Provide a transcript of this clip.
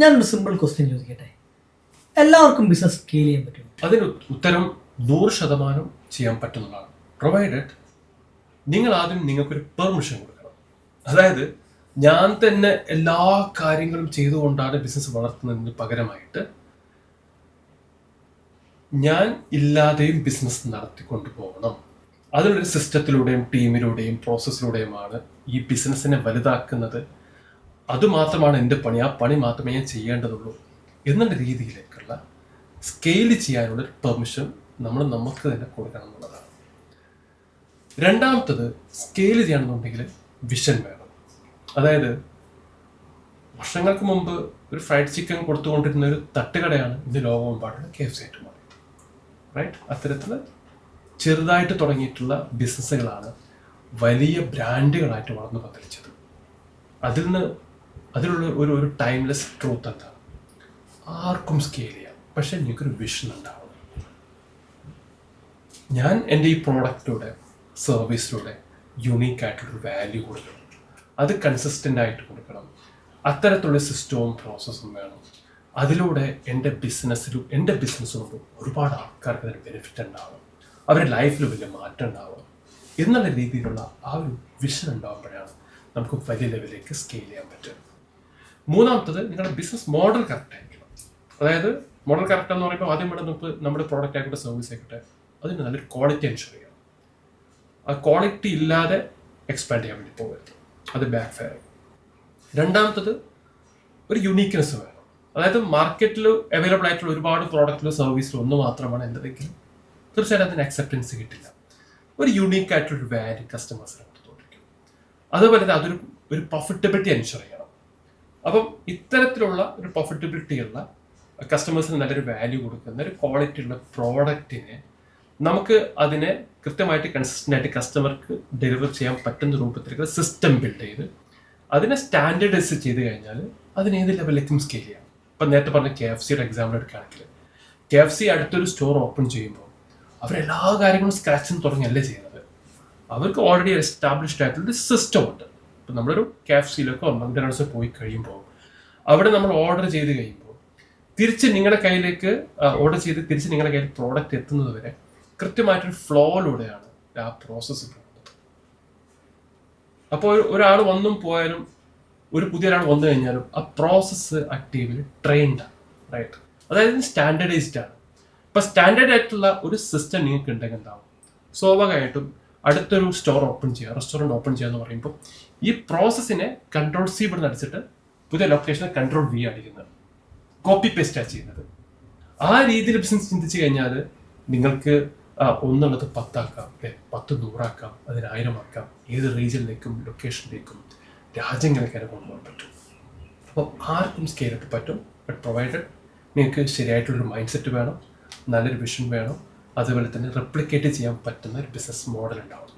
ഞാനൊരു simple question ചോദിക്കട്ടെ? എല്ലാവർക്കും ബിസിനസ് സ്കെയിൽ ചെയ്യാൻ പറ്റും അതിന് ഉത്തരം നൂറ് ശതമാനം ചെയ്യാൻ പറ്റുന്നതാണ്. പ്രൊവൈഡഡ് നിങ്ങൾ ആദ്യം നിങ്ങൾക്കൊരു പെർമിഷൻ കൊടുക്കണം. അതായത് ഞാൻ തന്നെ എല്ലാ കാര്യങ്ങളും ചെയ്തുകൊണ്ടാണ് ബിസിനസ് വളർത്തുന്നതിന് പകരമായിട്ട് ഞാൻ ഇല്ലാതെയും ബിസിനസ് നടത്തിക്കൊണ്ടു പോകണം അതിനൊരു സിസ്റ്റത്തിലൂടെയും ടീമിലൂടെയും പ്രോസസ്സിലൂടെയുമാണ് ഈ ബിസിനസ്സിനെ വലുതാക്കുന്നത്. അതുമാത്രമാണ് എന്റെ പണി. ആ പണി മാത്രമേ ഞാൻ ചെയ്യേണ്ടതുള്ളൂ എന്നുള്ള രീതിയിലേക്കുള്ള സ്കെയിൽ ചെയ്യാനുള്ള പെർമിഷൻ നമ്മൾ നമുക്ക് തന്നെ കൊടുക്കണം എന്നുള്ളതാണ്. രണ്ടാമത്തത് സ്കെയിൽ ചെയ്യണമെന്നുണ്ടെങ്കിൽ വിഷൻ വേണം. അതായത് വർഷങ്ങൾക്ക് മുമ്പ് ഒരു ഫ്രൈഡ് ചിക്കൻ കൊടുത്തുകൊണ്ടിരുന്ന ഒരു തട്ടുകടയാണ് ഇന്ന് ലോകമെമ്പാടുള്ള കെ എഫ് സി ആയിട്ട് മാറിയത് റൈറ്റ് അത്തരത്തിൽ ചെറുതായിട്ട് തുടങ്ങിയിട്ടുള്ള ബിസിനസ്സുകളാണ് വലിയ ബ്രാൻഡുകളായിട്ട് വളർന്നു പന്തലിച്ചത് അതിൽ നിന്ന് അതിലുള്ള ഒരു ഒരു ടൈംലെസ് ട്രൂത്ത് എന്താ ആർക്കും സ്കെയിൽ ചെയ്യാം. പക്ഷെ എനിക്കൊരു വിഷൻ ഉണ്ടാവണം. ഞാൻ എന്റെ ഈ പ്രോഡക്റ്റിലൂടെ സർവീസിലൂടെ യുണീക്ക് ആയിട്ടുള്ളൊരു വാല്യൂ കൊടുക്കണം. അത് കൺസിസ്റ്റന്റ് ആയിട്ട് കൊടുക്കണം. അത്തരത്തിലുള്ള സിസ്റ്റവും പ്രോസസ്സും വേണം. അതിലൂടെ എന്റെ ബിസിനസ്സിലും എന്റെ ബിസിനസ് ഒരുപാട് ആൾക്കാർക്ക് അതിന് ബെനിഫിറ്റ് ഉണ്ടാവും അവരുടെ ലൈഫിൽ വലിയ മാറ്റം ഉണ്ടാവും എന്നുള്ള രീതിയിലുള്ള ആ ഒരു വിഷൻ ഉണ്ടാകുമ്പോഴാണ് നമുക്ക് വലിയ ലെവലിലേക്ക് സ്കെയിൽ ചെയ്യാൻ പറ്റുക. മൂന്നാമത്തത് നിങ്ങളുടെ ബിസിനസ് മോഡൽ കറക്റ്റ് ആയിരിക്കണം. അതായത് മോഡൽ കറക്റ്റ് എന്ന് പറയുമ്പോൾ ആദ്യം വേണം നമുക്ക് നമ്മുടെ പ്രോഡക്റ്റ് ആയിക്കോട്ടെ സർവീസ് ആയിക്കോട്ടെ അതിന് നല്ലൊരു ക്വാളിറ്റി എൻഷുർ ചെയ്യണം. ആ ക്വാളിറ്റി ഇല്ലാതെ എക്സ്പാൻഡ് ചെയ്യാൻ വേണ്ടി പോകരുത്. അത് ബാക്ക് ഫയർ രണ്ടാമത്തത് ഒരു യുണീക്നെസ് വേണം. അതായത് മാർക്കറ്റിൽ അവൈലബിൾ ആയിട്ടുള്ള ഒരുപാട് പ്രോഡക്റ്റിലോ സർവീസിലോ ഒന്ന് മാത്രമാണ് എന്തെങ്കിലും തീർച്ചയായിട്ടും അതിന് അക്സെപ്റ്റൻസ് കിട്ടില്ല. ഒരു യുണീക്ക് ആയിട്ടുള്ള ഒരു വാല്യൂ കസ്റ്റമേഴ്സിന് കൊടുത്തുകൊണ്ടിരിക്കും അതുപോലെ തന്നെ അതൊരു ഒരു പ്രോഫിറ്റബിലിറ്റി എൻഷുർ ചെയ്യണം. അപ്പം ഇത്തരത്തിലുള്ള ഒരു പ്രോഫിറ്റബിലിറ്റി ഉള്ള കസ്റ്റമേഴ്സിന് നല്ലൊരു വാല്യൂ കൊടുക്കുന്ന ഒരു ക്വാളിറ്റി ഉള്ള പ്രോഡക്റ്റിനെ നമുക്ക് അതിനെ കൃത്യമായിട്ട് കൺസിസ്റ്റന്റ് ആയിട്ട് കസ്റ്റമർക്ക് ഡെലിവർ ചെയ്യാൻ പറ്റുന്ന രൂപത്തിലേക്ക് സിസ്റ്റം ബിൽഡ് ചെയ്ത് അതിനെ സ്റ്റാൻഡേർഡൈസ് ചെയ്ത് കഴിഞ്ഞാൽ അതിന് ഏത് ലെവലിലേക്കും സ്കെയിൽ ചെയ്യാം. ഇപ്പം നേരത്തെ പറഞ്ഞ കെ എഫ് സിയുടെ എക്സാമ്പിൾ എടുക്കുകയാണെങ്കിൽ കെ എഫ് സി അടുത്തൊരു സ്റ്റോർ ഓപ്പൺ ചെയ്യുമ്പോൾ അവരെല്ലാ കാര്യങ്ങളും സ്ക്രാച്ചിൽ നിന്ന് തുടങ്ങിയല്ലേ ചെയ്യുന്നത്? അവർക്ക് ഓൾറെഡി എസ്റ്റാബ്ലിഷ്ഡ് ആയിട്ടുള്ള സിസ്റ്റം ഉണ്ട്. ഇപ്പം നമ്മളൊരു കെ എഫ് സിയിലൊക്കെ മക്ഡൊണാൾഡ്സ് പോയി കഴിയുമ്പോൾ അവിടെ നമ്മൾ ഓർഡർ ചെയ്ത് കഴിയുമ്പോൾ തിരിച്ച് നിങ്ങളുടെ കയ്യിലേക്ക് ഓർഡർ ചെയ്ത് തിരിച്ച് നിങ്ങളുടെ കയ്യിൽ പ്രോഡക്റ്റ് എത്തുന്നത് വരെ കൃത്യമായിട്ടൊരു ഫ്ലോയിലൂടെയാണ് ആ പ്രോസസ്സ് പോകുന്നത്. അപ്പോൾ ഒരാൾ വന്നും പോയാലും ഒരു പുതിയ ഒരാൾ വന്നു കഴിഞ്ഞാലും ആ പ്രോസസ്സ് ആ ടീമിൽ ട്രെയിൻഡ് റൈറ്റ് അതായത് സ്റ്റാൻഡേർഡൈസ്ഡ് ആണ്. ഇപ്പൊ സ്റ്റാൻഡേർഡ് ആയിട്ടുള്ള ഒരു സിസ്റ്റം നിങ്ങൾക്ക് ഉണ്ടെങ്കിൽ എന്താവും? സ്വാഭാവികമായിട്ടും അടുത്തൊരു സ്റ്റോർ ഓപ്പൺ ചെയ്യുക റെസ്റ്റോറന്റ് ഓപ്പൺ ചെയ്യുക എന്ന് പറയുമ്പോൾ ഈ പ്രോസസ്സിനെ കൺട്രോൾ സി ഇവിടെ പുതിയ ലൊക്കേഷനെ കൺട്രോൾ വി അടിക്കുന്നത് കോപ്പി പേസ്റ്റാണ് ചെയ്യുന്നത്. ആ രീതിയിൽ ബിസിനസ് ചിന്തിച്ചു കഴിഞ്ഞാൽ നിങ്ങൾക്ക് ഒന്നുള്ളത് പത്താക്കാം അല്ലെ? പത്ത് നൂറാക്കാം അതിനായിരമാക്കാം ഏത് റീജിയനിലേക്കും ലൊക്കേഷനിലേക്കും രാജ്യങ്ങളിലേക്ക് അതിനെ കൊണ്ടുപോകാൻ പറ്റും. അപ്പോൾ ആർക്കും സ്കെയിൽ അപ്പ് പറ്റും. ബട്ട് പ്രൊവൈഡഡ് നിങ്ങൾക്ക് ശരിയായിട്ടുള്ളൊരു മൈൻഡ് സെറ്റ് വേണം നല്ലൊരു വിഷൻ വേണം. അതുപോലെ തന്നെ റെപ്ലിക്കേറ്റ് ചെയ്യാൻ പറ്റുന്ന ഒരു ബിസിനസ് മോഡൽ ഉണ്ടാവും